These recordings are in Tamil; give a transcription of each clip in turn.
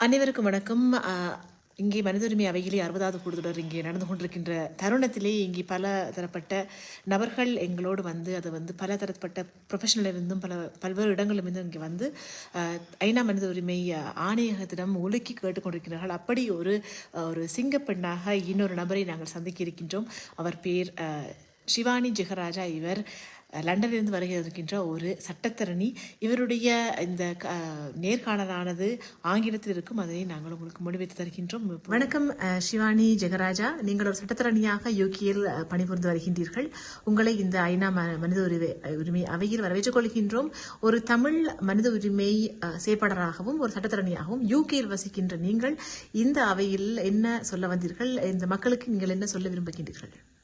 அனைவருக்கும் வணக்கம். இங்கே மனித உரிமை அவையிலே அறுபதாவது கூடுதலர் இங்கே நடந்து கொண்டிருக்கின்ற தருணத்திலே இங்கே பல தரப்பட்ட நபர்கள் எங்களோடு வந்து அது வந்து பல தரப்பட்ட ப்ரொஃபஷனலிருந்தும் பல பல்வேறு இடங்களிலிருந்தும் இங்கே வந்து ஐநா மனித உரிமை ஆணையகத்திடம் ஒலுக்கி கேட்டுக்கொண்டிருக்கிறார்கள் அப்படி ஒரு ஒரு சிங்கப்பெண்ணாக இன்னொரு நபரை நாங்கள் சந்திக்க இருக்கின்றோம். அவர் பேர் சிவானி ஜெகராஜா. இவர் லண்டனிலிருந்து வருகை இருக்கின்ற ஒரு சட்டத்தரணி. இவருடைய இந்த க- நேர்காணலானது ஆங்கிலத்தில் இருக்கும். அதை நாங்கள் உங்களுக்கு முடிவைத்து தருகின்றோம். வணக்கம் சிவானி ஜெகராஜா. நீங்கள் ஒரு சட்டத்தரணியாக யூகேயில் பணிபுரிந்து வருகின்றீர்கள். உங்களை இந்த ஐநா ம- மனித உரிமை உரிமை அவையில் வரவேற்றுக் கொள்கின்றோம். ஒரு தமிழ் மனித உரிமை செயற்பாளராகவும் ஒரு சட்டத்தரணியாகவும் யூகேயில் வசிக்கின்ற நீங்கள் இந்த அவையில் என்ன சொல்ல வந்தீர்கள்? இந்த மக்களுக்கு நீங்கள் என்ன சொல்ல விரும்புகின்றீர்கள்?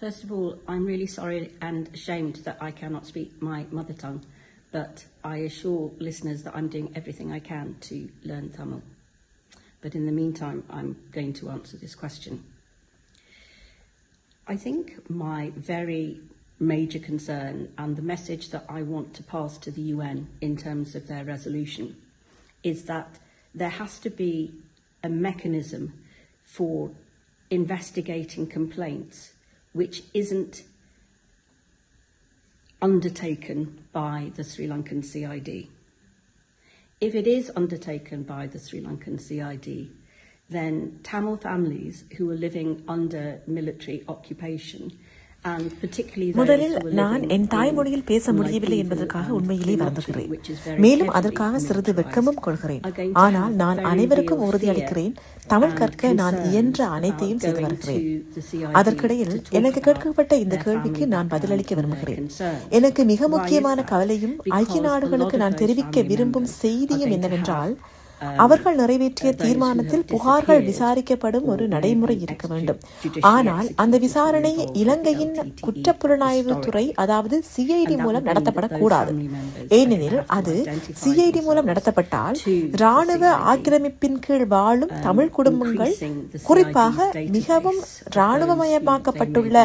First of all, I'm really sorry and ashamed that I cannot speak my mother tongue, but I assure listeners that I'm doing everything I can to learn Tamil. But in the meantime, I'm going to answer this question. I think my very major concern and the message that I want to pass to the UN in terms of their resolution is that there has to be a mechanism for investigating complaints which isn't undertaken by the Sri Lankan CID. If it is undertaken by the Sri Lankan CID, then Tamil families who are living under military occupation முதலில் நான் என் தாய்மொழியில் பேச முடியவில்லை என்பதற்காக உண்மையிலே வருந்துகிறேன் மேலும் அதற்காக சிறிது வெட்கமும் கொள்கிறேன் ஆனால் நான் அனைவருக்கும் உறுதியளிக்கிறேன் தமிழ் கற்க நான் இயன்ற அனைத்தையும் செய்து வருகிறேன் அதற்கிடையில் எனக்கு கேட்கப்பட்ட இந்த கேள்விக்கு நான் பதிலளிக்க விரும்புகிறேன். எனக்கு மிக முக்கியமான? கவலையும் ஐக்கிய நாடுகளுக்கு நான் தெரிவிக்க விரும்பும் செய்தியும் என்னவென்றால் um, அவர்கள் நிறைவேற்றிய தீர்மானத்தில் புகார்கள் விசாரிக்கப்படும் ஒரு நடைமுறை இருக்க வேண்டும் ஆனால் அந்த விசாரணை இலங்கையின் குற்றப்புலனாய்வு துறை. அதாவது சிஐடி மூலம் நடத்தப்படக்கூடாது ஏனெனில் அது சிஐடி மூலம் நடத்தப்பட்டால் to the ராணுவ CID. ஆக்கிரமிப்பின் கீழ் வாழும் um, தமிழ் குடும்பங்கள் குறிப்பாக மிகவும் இராணுவமயமாக்கப்பட்டுள்ள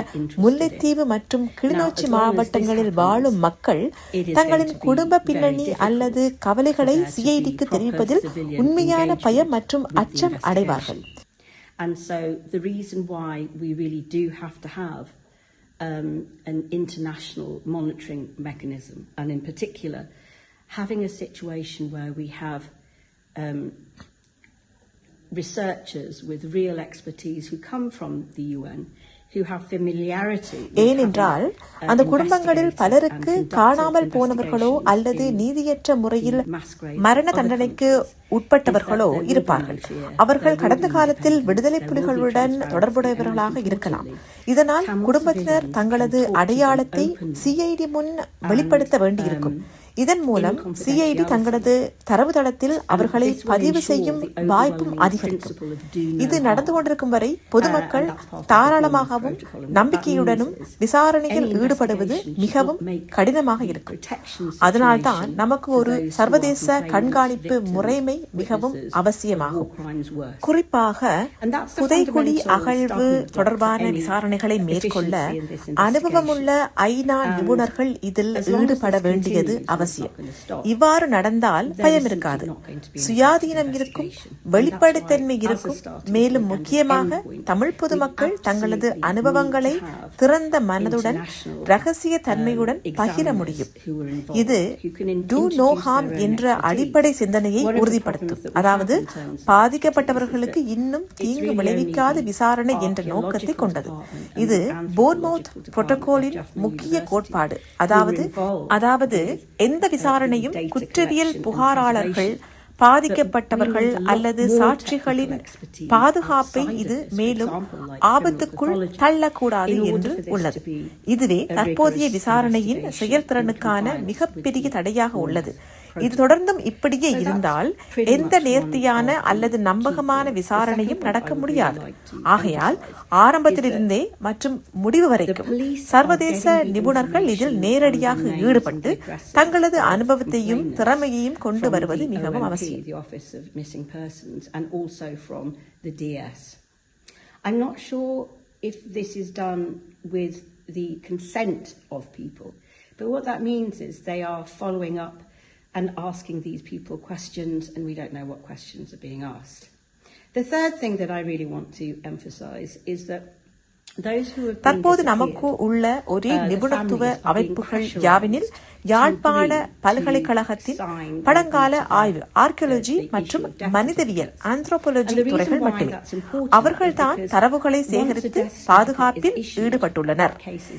முல்லைத்தீவு மற்றும் கிளிநொச்சி மாவட்டங்களில் வாழும் மக்கள் தங்களின் குடும்ப பின்னணி அல்லது கவலைகளை சிஐடிக்கு தெரிவிப்பதில் உண்மையான பயம் engagement மற்றும் with the அச்சம் அடைவார்கள் investigation. And so the reason why we really do have to have um, an international monitoring mechanism, and in particular, having a situation where we have um, researchers with real expertise who come from the UN ஏனென்றால் uh, அந்த குடும்பங்களில் பலருக்கு காணாமல் போனவர்களோ அல்லது நீதியற்ற முறையில் மரண தண்டனைக்கு. உட்பட்டவர்களோ இருப்பார்கள் அவர்கள் கடந்த காலத்தில் விடுதலை புலிகளுடன் தொடர்புடையவர்களாக இருக்கலாம் இதனால் குடும்பத்தினர் தங்களது அடையாளத்தை சிஐடி முன் வெளிப்படுத்த வேண்டியிருக்கும் um, இதன் மூலம் சிஐடி. தங்களது தரவுத்தளத்தில் அவர்களை பதிவு செய்யும் வாய்ப்பும் அதிகரிக்கும் இது நடந்து. கொண்டிருக்கும் வரை பொதுமக்கள் Uh, தாராளமாகவும் நம்பிக்கையுடனும் விசாரணையில் ஈடுபடுவது மிகவும் கடினமாக இருக்கும் அதனால்தான் நமக்கு ஒரு சர்வதேச கண்காணிப்பு முறைமை மிகவும் அவசியமாகும். குறிப்பாக புதைக்குழி அகழ்வு தொடர்பான விசாரணைகளை மேற்கொள்ள. அனுபவமுள்ள ஐநா நிபுணர்கள் இதில் ஈடுபட வேண்டியது not அவசியம். இவ்வாறு நடந்தால் பயம் இருக்காது சுயாதீனம் இருக்கும் வெளிப்படைத்தன்மை இருக்கும் மேலும் முக்கியமாக தமிழ் பொதுமக்கள் தங்களது அனுபவங்களை திறந்த மனதுடன் ரகசிய தன்மையுடன் um, பகிர முடியும் இது டூ நோ ஹார்ம் என்ற. அடிப்படை சிந்தனையை உறுதிப்படுத்தும் அதாவது பாதிக்கப்பட்டவர்களுக்கு இன்னும் தீங்கு விளைவிக்காத விசாரணை என்ற நோக்கத்தை கொண்டது இது போர்மவுத் புரோட்டோகாலின் முக்கிய கோட்பாடு அதாவது அதாவது with, எந்த uh, விசாரணையும் குற்றவியல் புகாராளர்கள். பாதிக்கப்பட்டவர்கள் அல்லது சாட்சிகளின் பாதுகாப்பை இது மேலும் ஆபத்துக்குள் தள்ளக்கூடாது என்று உள்ளது இதுவே தற்போதைய விசாரணையின் செயல்திறனுக்கான மிகப்பெரிய தடையாக. உள்ளது இது தொடர்ந்தும் இப்படியே இருந்தால் எந்த நேர்த்தியான அல்லது நம்பகமான விசாரணையும் நடக்க முடியாது. ஆகையால் ஆரம்பத்திலிருந்தே மற்றும் முடிவு வரைக்கும் சர்வதேச நிபுணர்கள் இதில் நேரடியாக ஈடுபட்டு தங்களது அனுபவத்தையும் திறமையையும் கொண்டு வருவது மிகவும் அவசியம். I'm not sure if this is done with the consent of people, but what that means is they are following up and asking these people questions, and we don't know what questions are being asked. The third thing that I really want to emphasize is that தற்போது நமக்கு உள்ள ஒரே uh, நிபுணத்துவ அமைப்புகள் யாவெனில் யாழ்ப்பாண பல்கலைக்கழகத்தின் பழங்கால ஆய்வு ஆர்கியோலஜி மற்றும் மனிதவியல். ஆந்த்ரோபாலஜி துறைகள் மட்டுமே அவர்கள்தான் தரவுகளை சேகரித்து பாதுகாப்பில் ஈடுபட்டுள்ளனர்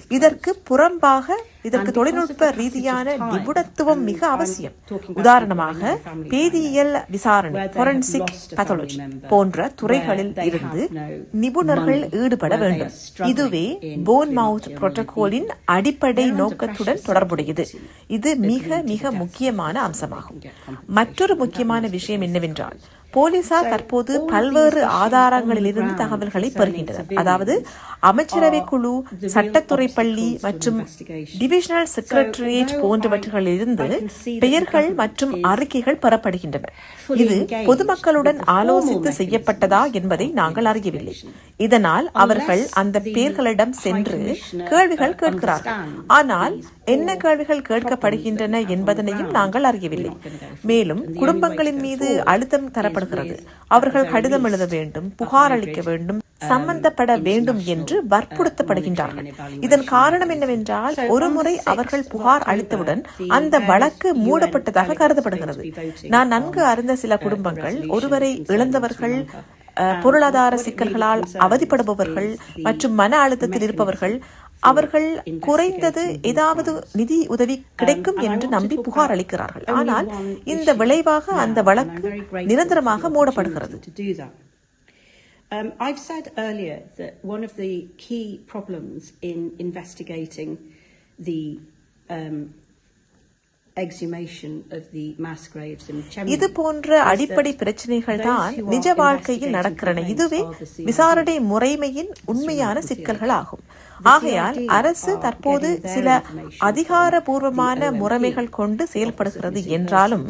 இதற்கு புறம்பாக இதற்கு தொழில்நுட்ப ரீதியான நிபுணத்துவம் மிக அவசியம் உதாரணமாக வேதியியல் விசாரணை family member, போன்ற துறைகளில் இருந்து நிபுணர்கள் ஈடுபட வேண்டும் இதுவே போன் மவுத் புரோட்டோகாலின். அடிப்படை நோக்கத்துடன் தொடர்புடையது இது மிக மிக முக்கியமான அம்சமாகும். மற்றொரு முக்கியமான விஷயம். என்னவென்றால் போலீசார் தற்போது பல்வேறு ஆதாரங்களிலிருந்து தகவல்களை பெறுகின்றனர் அதாவது அமைச்சரவை குழு சட்டத்துறை பள்ளி மற்றும். டிவிஷனல் செக்ரட்டரியேட் போன்றவற்றிலிருந்து பெயர்கள் மற்றும் அறிக்கைகள் பெறப்படுகின்றன இது பொதுமக்களுடன் ஆலோசித்து செய்யப்பட்டதா என்பதை நாங்கள் அறியவில்லை. இதனால் அவர்கள் அந்த High சென்று கேள்விகள் uh, கேட்கிறார்கள் ஆனால் என்ன கேள்விகள் கேட்கப்படுகின்றன என்பதனையும் நாங்கள் அறியவில்லை. மேலும் குடும்பங்களின் மீது அழுத்தம் தரப்படுகிறது அவர்கள் கடிதம் எழுத வேண்டும் புகார் அளிக்க வேண்டும் um, சம்பந்தப்பட வேண்டும் என்று uh, வற்புறுத்தப்படுகின்றார்கள் இதன் காரணம். என்னவென்றால் So ஒரு on the முறை 6th அவர்கள் புகார் அளித்தவுடன் அந்த வழக்கு மூடப்பட்டதாக கருதப்படுகிறது நான் நன்கு அறிந்த சில uh, குடும்பங்கள் ஒருவரை இழந்தவர்கள் பொருளாதார சிக்கல்களால் அவதிப்படுபவர்கள் மற்றும் மன அழுத்தத்தில் இருப்பவர்கள் அவர்கள் குறைந்தது ஏதாவது. நிதி உதவி கிடைக்கும் என்று நம்பி புகார் அளிக்கிறார்கள் ஆனால் இந்த விளைவாக அந்த வழக்கு நிரந்தரமாக மூடப்படுகிறது. Um, I've said earlier that one of the key problems in investigating the um, exhumation of the mass graves in Chemnitz இது போன்ற அடிப்படை பிரச்சனைகள் தான் நிஜ வாழ்க்கையில் நடக்கிறன இதுவே. விசாரணை முறைமையின் உண்மையான. சிக்கல்கள் ஆகும் ஆகையால் அரசு தற்போது சில அதிகாரபூர்வமான முறைமைகள் கொண்டு செயல்படுகிறது என்றாலும்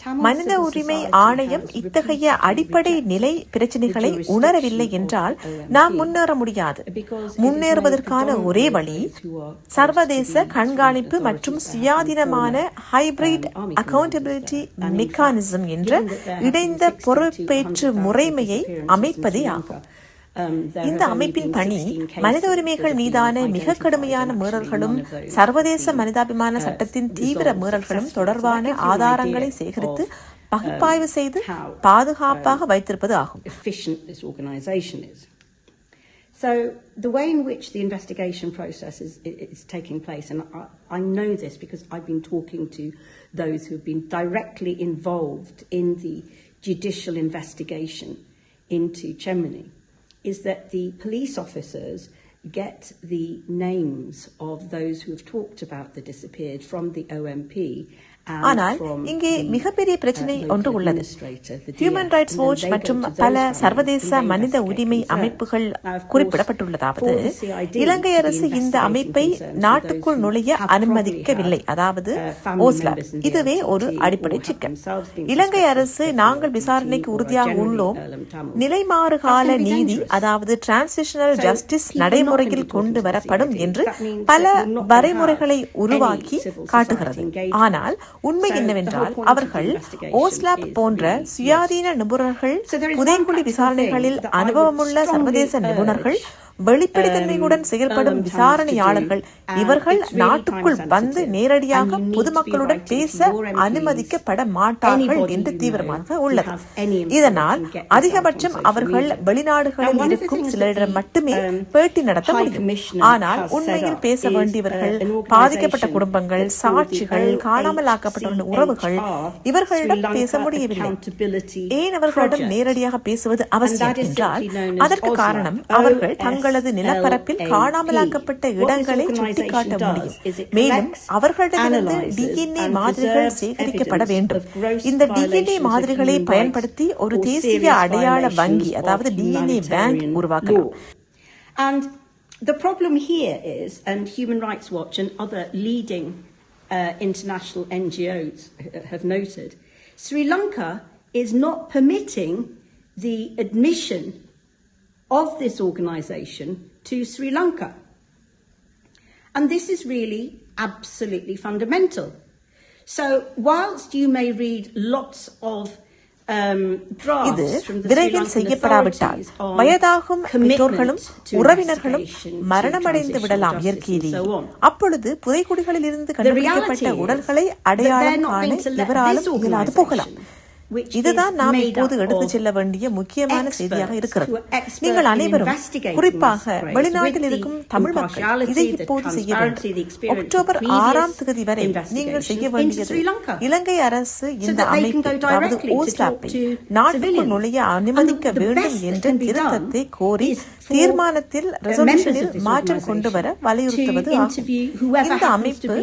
மனித உரிமை ஆணையம் இத்தகைய அடிப்படை நிலை பிரச்சனைகளை உணரவில்லை என்றால் நாம் முன்னேற முடியாது முன்னேறுவதற்கான ஒரே வழி சர்வதேச கண்காணிப்பு மற்றும் சுயாதீனமான ஹைபிரிட் um, அக்கௌண்டபிலிட்டி மெக்கானிசம் என்ற இணைந்த 60 to பொறுப்பேற்று 100,000 முறைமையை அமைப்பதே ஆகும் um, இந்த அமைப்பின் பணி 16 cases மனித உரிமைகள் மீதான மிக கடுமையான மீறல்களும் சர்வதேச மனிதாபிமான uh, சட்டத்தின் தீவிர மீறல்களும் தொடர்பான ஆதாரங்களை சேகரித்து பகுப்பாய்வு um, செய்து பாதுகாப்பாக வைத்திருப்பது ஆகும். So the way in which the investigation process is, is taking place, and I, I know this because I've been talking to those who have been directly involved in the judicial investigation into Chemney, is that the police officers get the names of those who have talked about the disappeared from the OMP ஆனால் இங்கே மிகப்பெரிய பிரச்சனை uh, ஒன்று உள்ளது ஹியூமன் ரைட்ஸ் வாட்ச் மற்றும் பல சர்வதேச மனித உரிமை. அமைப்புகள் குறிப்பிடப்பட்டுள்ளதாவது இலங்கை அரசு இந்த அமைப்பை நாட்டுக்குள் நுழைய அனுமதிக்கவில்லை அதாவது uh, இதுவே ஒரு அடிப்படை சிக்கல் இலங்கை அரசு நாங்கள் விசாரணைக்கு உறுதியாக உள்ளோம் um, Tamil. நிலைமாறு That's கால gonna be நீதி. அதாவது டிரான்சிஷனல் ஜஸ்டிஸ் நடைமுறையில் கொண்டு வரப்படும். என்று பல வரைமுறைகளை உருவாக்கி காட்டுகிறது. ஆனால் உண்மை என்னவென்றால் அவர்கள் ஓஸ்லாப் போன்ற சுயாதீன நிபுணர்கள் புதைக்குழி விசாரணைகளில் அனுபவமுள்ள சர்வதேச நிபுணர்கள் வெளிப்படைத்தன்மையுடன் um, செயல்படும் விசாரணையாளர்கள் இவர்கள் நாட்டுக்குள் வந்து நேரடியாக பொதுமக்களுடன் பேச அனுமதிக்கப்பட மாட்டார்கள் என்று தீவிரமாக உள்ளது இதனால் அதிகபட்சம் அவர்கள் வெளிநாடுகளில் இருக்கும் சிலரிடம் மட்டுமே um, பேட்டி நடத்த முடியும் ஆனால் உண்மையில் பேச வேண்டியவர்கள் uh, பாதிக்கப்பட்ட குடும்பங்கள் சாட்சிகள் காணாமலாக்கப்பட்டவர்கள் உறவுகள் இவர்களிடம் பேச முடியவில்லை ஏன் அவர்களிடம். நேரடியாக பேசுவது அவசியம் என்றால் அதற்கு காரணம் அவர்கள் தங்கள் தங்களது நிலப்பரப்பில் LAP. காணாமலாக்கப்பட்ட What this இடங்களை organisation சுட்டிக்காட்ட does முடியும் is it மேலும் collects, அவர்களிடமிருந்து analyses டிஎன்ஏ and மாதிரிகள் preserves சேகரிக்கப்பட evidence வேண்டும் of gross இந்த டிஎன்ஏ violations of மாதிரிகளை human பயன்படுத்தி rights ஒரு or தேசிய serious அடையாள violations வங்கி of அதாவது டிஎன்ஏ பேங்க் humanitarian உருவாக்கலாம் law. And the problem here is, and Human Rights Watch and other leading uh, international NGOs have noted, Sri Lanka is not permitting the admission of this organisation to Sri Lanka. And this is really absolutely fundamental. So, whilst you may read lots of um, இது drafts from the Sri விரைவில் செய்யப்படாவிட்டால் வயதாகும் பெற்றோர்களும் உறவினர்களும் மரணமடைந்து விடலாம் இயற்கையிலேயே. அப்பொழுது புதைக்குடிகளில் இருந்து கண்டுபிடிக்கப்பட்ட உடல்களை அடையாளம் காண இவராலும் இயலாது போகலாம் இதுதான் நாம் இப்போது எடுத்து செல்ல வேண்டிய முக்கியமான செய்தியாக இருக்கிறது நீங்கள் அனைவரும் குறிப்பாக வெளிநாட்டில் இருக்கும் தமிழ் மக்கள் இதை இப்போது செய்ய வேண்டும் அக்டோபர் ஆறாம் தேதி வரை நீங்கள் செய்ய வேண்டியது. இலங்கை அரசு இந்த அமைப்பு அதாவது ஓஸ்டாப்பை நாட்டுக்குள். நுழைய அனுமதிக்க வேண்டும் என்ற திருத்தத்தை கோரி தீர்மானத்தில் ரெசல்யூஷனில் மாற்றம் கொண்டு வர வலியுறுத்துவது இந்த அமைப்பு.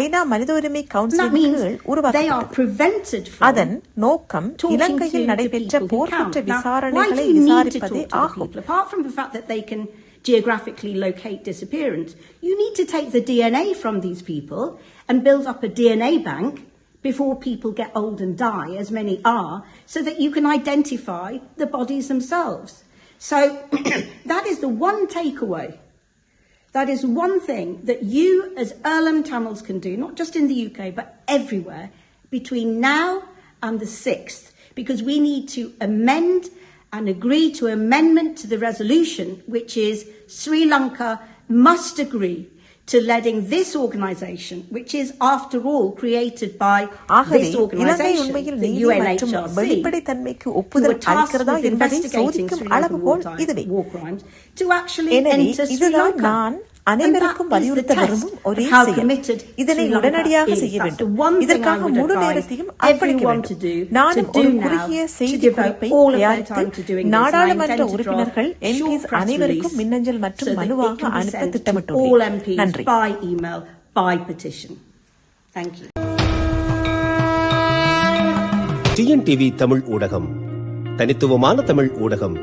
ஐநா மனித உரிமை கவுன்சிலின் கீழ் உருவாக்கப்பட்டது அதன் நோக்கம் talking இலங்கையில் to the நடைபெற்ற people who போர்க்குற்ற count. Now, why விசாரணைகளை do you need to விசாரிப்பதே talk to the ஆகும் people? Apart from the fact that they can geographically locate disappearance, you need to take the DNA from these people and build up a DNA bank before people get old and die, as many are, so that you can identify the bodies themselves. So that is the one takeaway. That is one thing that you, as Erlam Tamils, can do, not just in the UK, but everywhere, between now and the 6th, because we need to amend and agree to amendment to the resolution, which is Sri Lanka must agree to letting this organisation, which is after all created by this organisation, the UNHRC, who are tasked with investigating Sri Lankan war, war crimes, to actually enter Sri Lanka. அனைவருக்கும் வலியுறுத்த விரும்பும் ஒரே செயல் இதனை உடனடியாக. செய்ய வேண்டும் இதற்காக முழு நேரத்தையும் அர்ப்பணிக்க வேண்டும் நானும் ஒரு குறுகிய செய்தி குறிப்பை தயாரித்து நாடாளுமன்ற உறுப்பினர்கள் எம்பிஸ் அனைவருக்கும் மின்னஞ்சல் மற்றும் மனுவாக அனுப்ப திட்டமிட்டுள்ளேன் நன்றி. டிஎன்டிவி தமிழ் ஊடகம் தனித்துவமான தமிழ் ஊடகம்